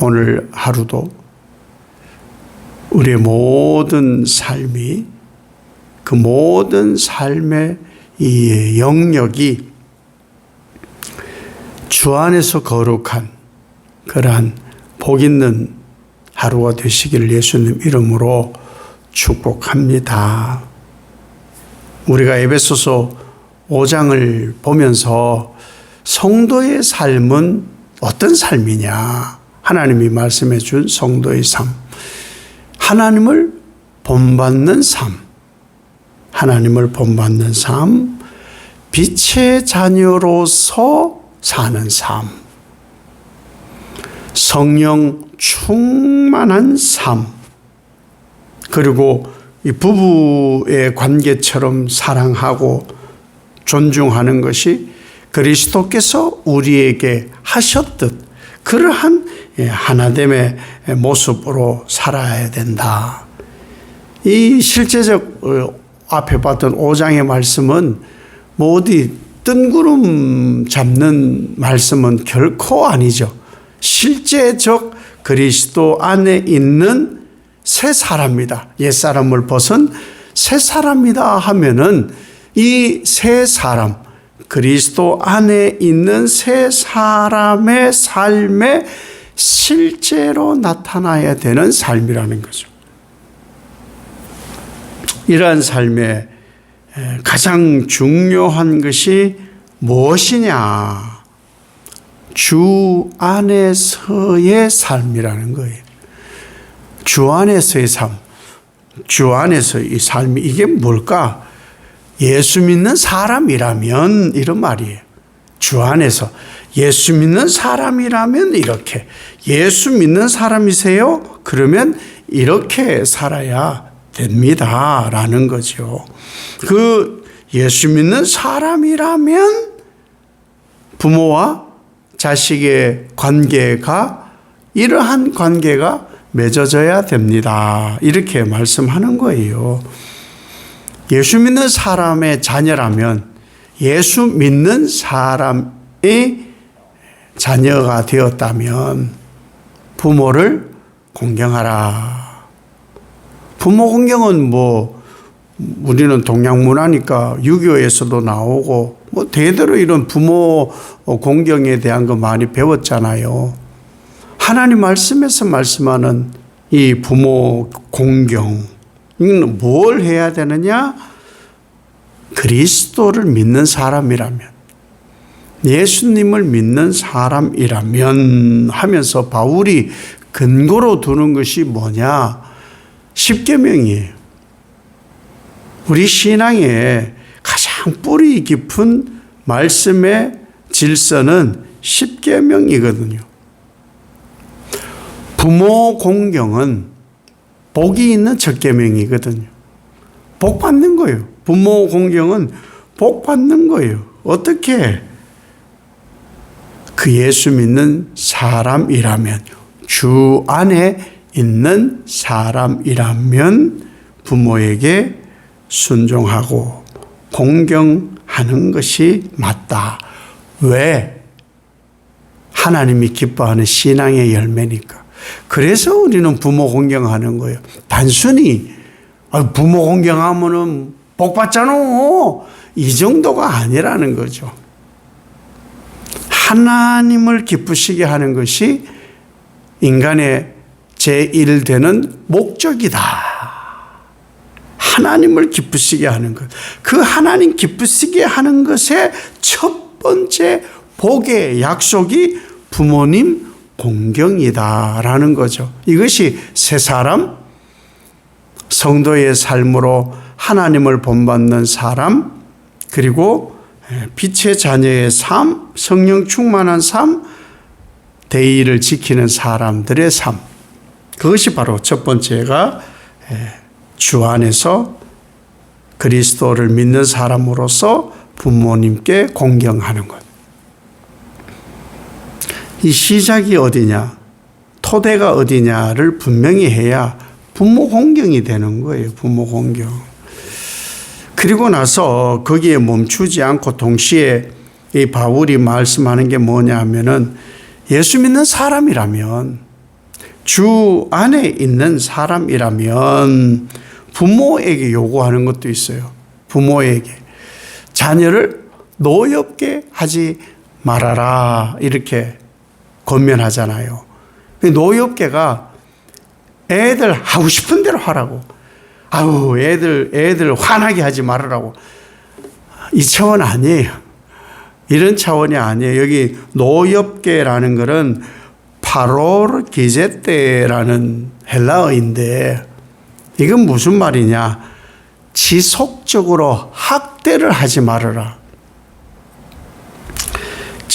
오늘 하루도 우리의 모든 삶이 그 모든 삶의 이 영역이 주 안에서 거룩한 그러한 복 있는 하루가 되시기를 예수님 이름으로 축복합니다. 우리가 에베소서 5장을 보면서 성도의 삶은 어떤 삶이냐? 하나님이 말씀해 준 성도의 삶. 하나님을 본받는 삶. 하나님을 본받는 삶. 빛의 자녀로서 사는 삶. 성령 충만한 삶. 그리고 이 부부의 관계처럼 사랑하고 존중하는 것이 그리스도께서 우리에게 하셨듯 그러한 하나됨의 모습으로 살아야 된다. 이 실제적 어, 앞에 봤던 5장의 말씀은 뭐 어디 뜬구름 잡는 말씀은 결코 아니죠. 실제적 그리스도 안에 있는 새 사람이다. 옛 사람을 벗은 새 사람이다 하면은 이 새 사람, 그리스도 안에 있는 새 사람의 삶에 실제로 나타나야 되는 삶이라는 거죠. 이러한 삶의 가장 중요한 것이 무엇이냐? 주 안에서의 삶이라는 거예요. 주 안에서의 삶. 주 안에서 이 삶이 이게 뭘까? 예수 믿는 사람이라면 이런 말이에요. 주 안에서 예수 믿는 사람이라면 이렇게 예수 믿는 사람이세요? 그러면 이렇게 살아야 됩니다 라는 거죠. 그 예수 믿는 사람이라면 부모와 자식의 관계가 이러한 관계가 맺어져야 됩니다. 이렇게 말씀하는 거예요. 예수 믿는 사람의 자녀라면 예수 믿는 사람의 자녀가 되었다면 부모를 공경하라. 부모 공경은 뭐 우리는 동양 문화니까 유교에서도 나오고 뭐 대대로 이런 부모 공경에 대한 거 많이 배웠잖아요. 하나님 말씀에서 말씀하는 이 부모 공경 뭘 해야 되느냐? 그리스도를 믿는 사람이라면 예수님을 믿는 사람이라면 하면서 바울이 근거로 두는 것이 뭐냐? 십계명이에요. 우리 신앙의 가장 뿌리 깊은 말씀의 질서는 십계명이거든요. 부모 공경은 복이 있는 첫 계명이거든요. 복 받는 거예요. 부모 공경은 복 받는 거예요. 어떻게? 그 예수 믿는 사람이라면 주 안에 있는 사람이라면 부모에게 순종하고 공경하는 것이 맞다. 왜? 하나님이 기뻐하는 신앙의 열매니까. 그래서 우리는 부모 공경하는 거예요. 단순히 아, 부모 공경하면은 복 받잖아. 이 정도가 아니라는 거죠. 하나님을 기쁘시게 하는 것이 인간의 제1 되는 목적이다. 하나님을 기쁘시게 하는 것. 그 하나님 기쁘시게 하는 것의 첫 번째 복의 약속이 부모님 공경이다라는 거죠. 이것이 새 사람, 성도의 삶으로 하나님을 본받는 사람, 그리고 빛의 자녀의 삶, 성령 충만한 삶, 대의를 지키는 사람들의 삶. 그것이 바로 첫 번째가 주 안에서 그리스도를 믿는 사람으로서 부모님께 공경하는 것. 이 시작이 어디냐, 토대가 어디냐를 분명히 해야 부모 공경이 되는 거예요. 부모 공경. 그리고 나서 거기에 멈추지 않고 동시에 이 바울이 말씀하는 게 뭐냐 하면은 예수 믿는 사람이라면 주 안에 있는 사람이라면 부모에게 요구하는 것도 있어요. 부모에게. 자녀를 노엽게 하지 말아라. 이렇게 권면하잖아요. 노엽게가 애들 하고 싶은 대로 하라고. 아우, 애들, 애들 화나게 하지 말으라고. 이 차원 아니에요. 이런 차원이 아니에요. 여기 노엽계라는 것은 파롤 기제때라는 헬라어인데 이건 무슨 말이냐? 지속적으로 학대를 하지 말아라.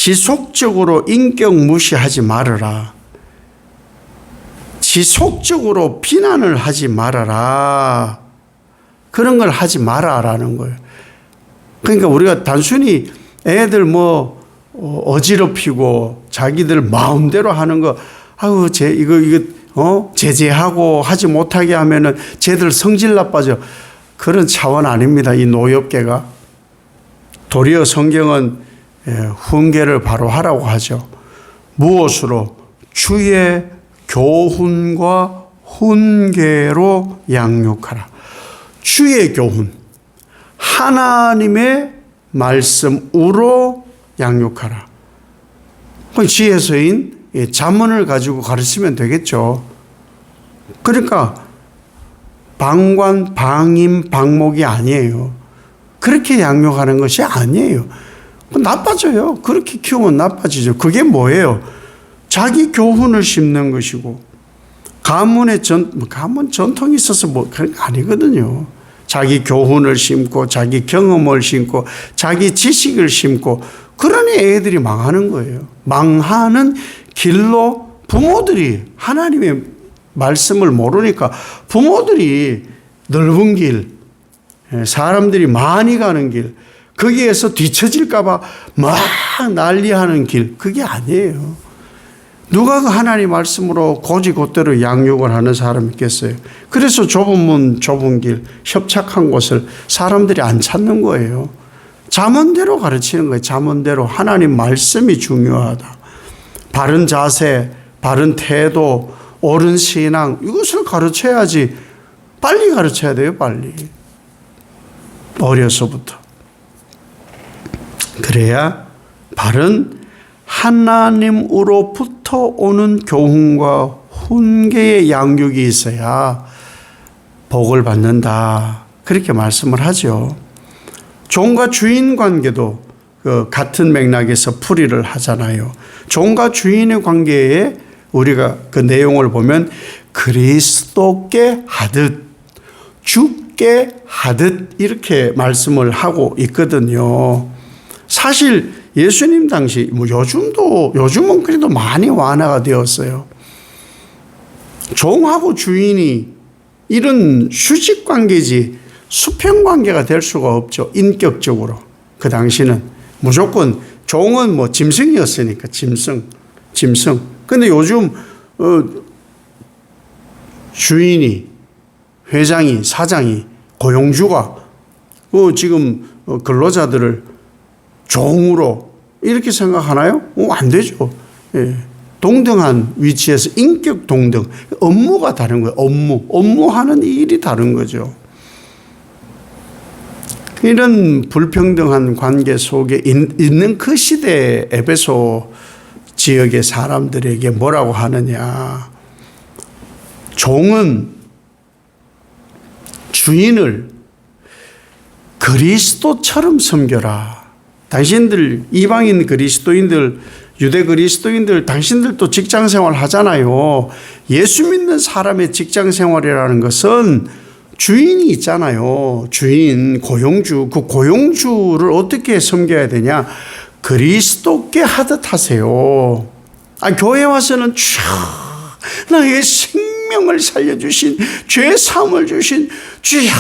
지속적으로 인격 무시하지 말아라. 지속적으로 비난을 하지 말아라. 그런 걸 하지 마라라는 거예요. 그러니까 우리가 단순히 애들 뭐 어, 어지럽히고 자기들 마음대로 하는 거 아우 제 이거 이거 어 제재하고 하지 못하게 하면은 쟤들 성질 나빠져 그런 차원 아닙니다 이 노엽계가 도리어 성경은 예, 훈계를 바로 하라고 하죠 무엇으로 주의 교훈과 훈계로 양육하라 주의 교훈 하나님의 말씀으로 양육하라. 그 지혜서인 자문을 가지고 가르치면 되겠죠. 그러니까 방관, 방임, 방목이 아니에요. 그렇게 양육하는 것이 아니에요. 나빠져요. 그렇게 키우면 나빠지죠. 그게 뭐예요? 자기 교훈을 심는 것이고 가문의 전 가문 전통이 있어서 뭐 그런 거 아니거든요. 자기 교훈을 심고 자기 경험을 심고 자기 지식을 심고 그러니 애들이 망하는 거예요. 망하는 길로 부모들이 하나님의 말씀을 모르니까 부모들이 넓은 길, 예, 사람들이 많이 가는 길, 거기에서 뒤처질까봐 막 난리하는 길, 그게 아니에요. 누가 그 하나님 말씀으로 고지곧대로 양육을 하는 사람이 있겠어요? 그래서 좁은 문, 좁은 길, 협착한 곳을 사람들이 안 찾는 거예요. 잠언대로 가르치는 거예요. 잠언대로 하나님 말씀이 중요하다. 바른 자세, 바른 태도, 옳은 신앙 이것을 가르쳐야지. 빨리 가르쳐야 돼요. 빨리. 어려서부터. 그래야 바른 하나님으로부터 오는 교훈과 훈계의 양육이 있어야 복을 받는다. 그렇게 말씀을 하죠. 종과 주인 관계도 그 같은 맥락에서 풀이를 하잖아요. 종과 주인의 관계에 우리가 그 내용을 보면 그리스도께 하듯 주께 하듯 이렇게 말씀을 하고 있거든요. 사실 예수님 당시 뭐 요즘도 요즘은 그래도 많이 완화가 되었어요. 종하고 주인이 이런 수직 관계지 수평 관계가 될 수가 없죠. 인격적으로. 그 당시는 무조건 종은 뭐 짐승이었으니까 짐승, 짐승. 근데 요즘 어 주인이 회장이 사장이 고용주가 어 지금 어, 근로자들을 종으로 이렇게 생각하나요? 어, 안 되죠. 예. 동등한 위치에서 인격 동등, 업무가 다른 거예요. 업무, 업무하는 일이 다른 거죠. 이런 불평등한 관계 속에 있는 그 시대 에베소 지역의 사람들에게 뭐라고 하느냐. 종은 주인을 그리스도처럼 섬겨라. 당신들 이방인 그리스도인들 유대 그리스도인들 당신들도 직장 생활 하잖아요. 예수 믿는 사람의 직장 생활이라는 것은 주인이 있잖아요. 주인, 고용주. 그 고용주를 어떻게 섬겨야 되냐? 그리스도께 하듯 하세요. 아, 교회 와서는 촤, 나의 생명을 살려주신, 죄 사함을 주신 주야.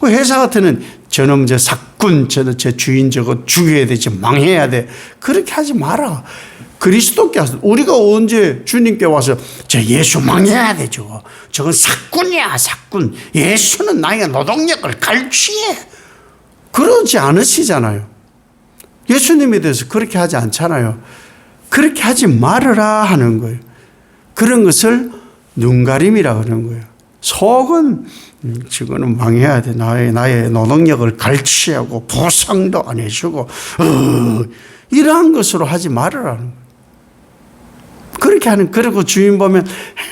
그 회사 같으면 저놈 저 사꾼, 저는 제 주인 저거 죽여야 되지, 망해야 돼. 그렇게 하지 마라. 그리스도께 와서 우리가 언제 주님께 와서 저 예수 망해야 돼 저거 저건 사꾼이야 사꾼 예수는 나의 노동력을 갈취해 그러지 않으시잖아요 예수님에 대해서 그렇게 하지 않잖아요 그렇게 하지 말으라 하는 거예요 그런 것을 눈가림이라 그러는 거예요. 속은 음, 지금은 망해야 돼. 나의, 나의 노동력을 갈취하고 보상도 안 해주고, 어, 이러한 것으로 하지 말으라는 거예요. 그렇게 하는, 그리고 주인 보면,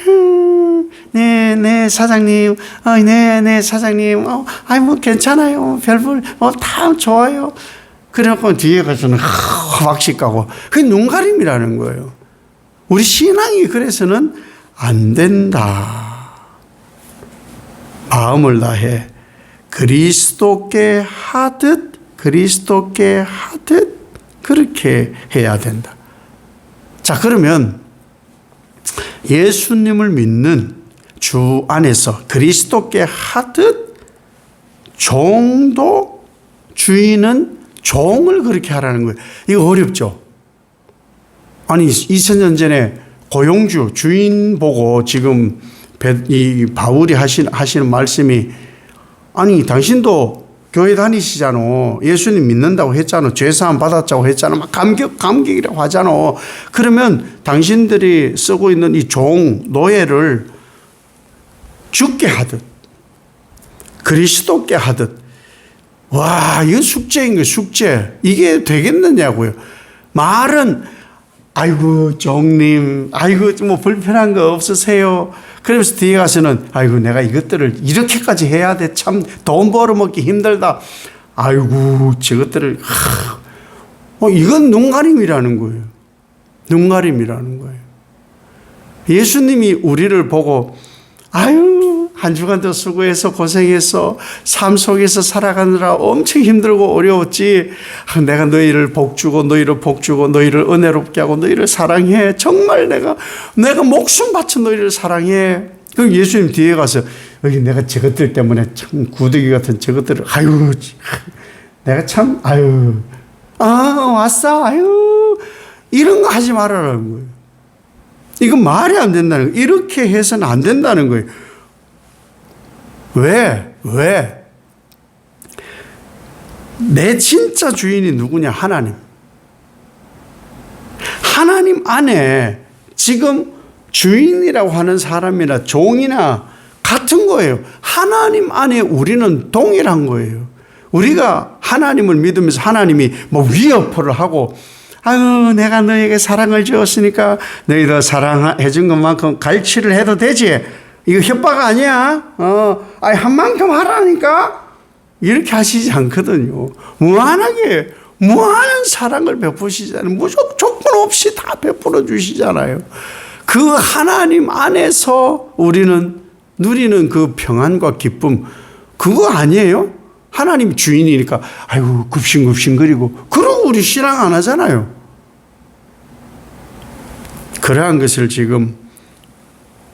음, 네, 네, 사장님, 어, 네, 네, 사장님, 어, 아이, 뭐, 괜찮아요. 별볼, 어, 다 좋아요. 그래갖고 뒤에 가서는 확씩 가고, 그게 눈가림이라는 거예요. 우리 신앙이 그래서는 안 된다. 마음을 다해 그리스도께 하듯 그리스도께 하듯 그렇게 해야 된다. 자, 그러면 예수님을 믿는 주 안에서 그리스도께 하듯 종도 주인은 종을 그렇게 하라는 거예요. 이거 어렵죠? 아니, 2000년 전에 고용주 주인 보고 지금 이 바울이 하신, 하시는 말씀이 아니, 당신도 교회 다니시잖아. 예수님 믿는다고 했잖아. 죄사함 받았자고 했잖아. 막 감격, 감격이라고 하잖아. 그러면 당신들이 쓰고 있는 이 종, 노예를 죽게 하듯, 그리스도께 하듯, 와, 이건 숙제인 거예요, 숙제. 이게 되겠느냐고요. 말은, 아이고, 종님, 아이고, 뭐 불편한 거 없으세요? 그러면서 뒤에 가서는 아이고 내가 이것들을 이렇게까지 해야 돼. 참 돈 벌어먹기 힘들다. 아이고 저것들을 하, 어, 이건 눈가림이라는 거예요. 눈가림이라는 거예요. 예수님이 우리를 보고 아유 한 주간도 수고해서 고생해서 삶 속에서 살아가느라 엄청 힘들고 어려웠지. 아, 내가 너희를 복주고 너희를 복주고 너희를 은혜롭게 하고 너희를 사랑해. 정말 내가 내가 목숨 바쳐 너희를 사랑해. 그 예수님 뒤에 가서 여기 내가 저것들 때문에 참 구더기 같은 저것들을 아유 내가 참 아유 아 왔어 아유 이런 거 하지 말아라는 거예요. 이건 말이 안 된다는 거예요. 이렇게 해서는 안 된다는 거예요. 왜? 왜? 내 진짜 주인이 누구냐? 하나님. 하나님 안에 지금 주인이라고 하는 사람이나 종이나 같은 거예요. 하나님 안에 우리는 동일한 거예요. 우리가 하나님을 믿으면서 하나님이 뭐 위협을 하고 아유, 내가 너에게 사랑을 주었으니까 너희도 사랑해 준 것만큼 갈취를 해도 되지. 이거 협박 아니야. 어, 아니, 한 만큼 하라니까. 이렇게 하시지 않거든요. 무한하게, 무한한 사랑을 베푸시잖아요. 무조건 조건 없이 다 베풀어 주시잖아요. 그 하나님 안에서 우리는 누리는 그 평안과 기쁨, 그거 아니에요? 하나님 주인이니까, 아이고, 굽신굽신거리고, 그러고 우리 신앙 안 하잖아요. 그러한 것을 지금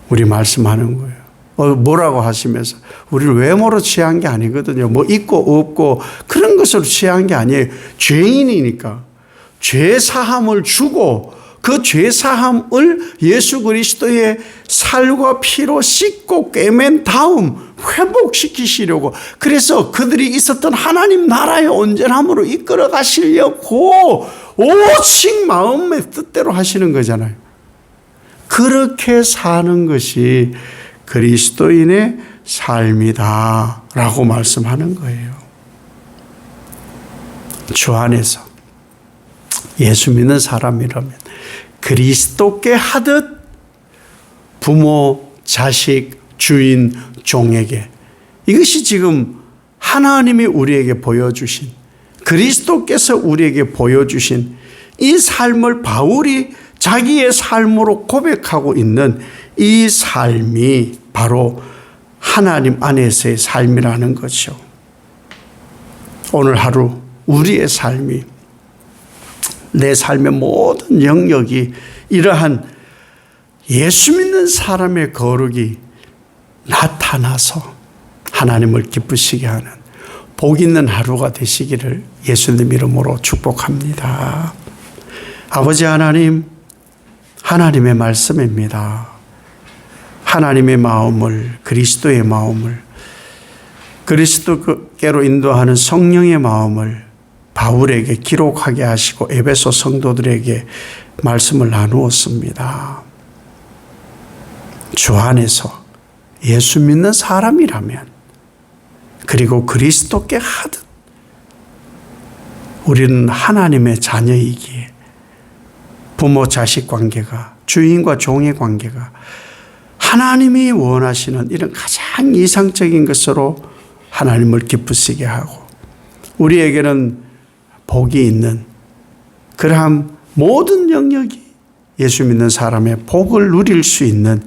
우리 말씀하는 거예요. 어, 뭐라고 하시면서 우리를 외모로 취한 게 아니거든요. 뭐 있고 없고 그런 것으로 취한 게 아니에요. 죄인이니까 죄 사함을 주고 그 죄 사함을 예수 그리스도의 살과 피로 씻고 꿰맨 다음 회복시키시려고 그래서 그들이 있었던 하나님 나라의 온전함으로 이끌어 가시려고 오직 마음의 뜻대로 하시는 거잖아요. 그렇게 사는 것이 그리스도인의 삶이다. 라고 말씀하는 거예요. 주 안에서 예수 믿는 사람이라면 그리스도께 하듯 부모, 자식, 주인, 종에게 이것이 지금 하나님이 우리에게 보여주신 그리스도께서 우리에게 보여주신 이 삶을 바울이 자기의 삶으로 고백하고 있는 이 삶이 바로 하나님 안에서의 삶이라는 거죠. 오늘 하루 우리의 삶이 내 삶의 모든 영역이 이러한 예수 믿는 사람의 거룩이 나타나서 하나님을 기쁘시게 하는 복 있는 하루가 되시기를 예수님 이름으로 축복합니다. 아버지 하나님, 하나님의 말씀입니다. 하나님의 마음을, 그리스도의 마음을, 그리스도께로 인도하는 성령의 마음을 바울에게 기록하게 하시고 에베소 성도들에게 말씀을 나누었습니다. 주 안에서 예수 믿는 사람이라면 그리고 그리스도께 하듯 우리는 하나님의 자녀이기에 부모 자식 관계가 주인과 종의 관계가 하나님이 원하시는 이런 가장 이상적인 것으로 하나님을 기쁘시게 하고 우리에게는 복이 있는 그러한 모든 영역이 예수 믿는 사람의 복을 누릴 수 있는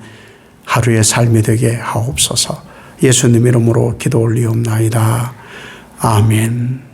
하루의 삶이 되게 하옵소서 예수님 이름으로 기도 올리옵나이다. 아멘.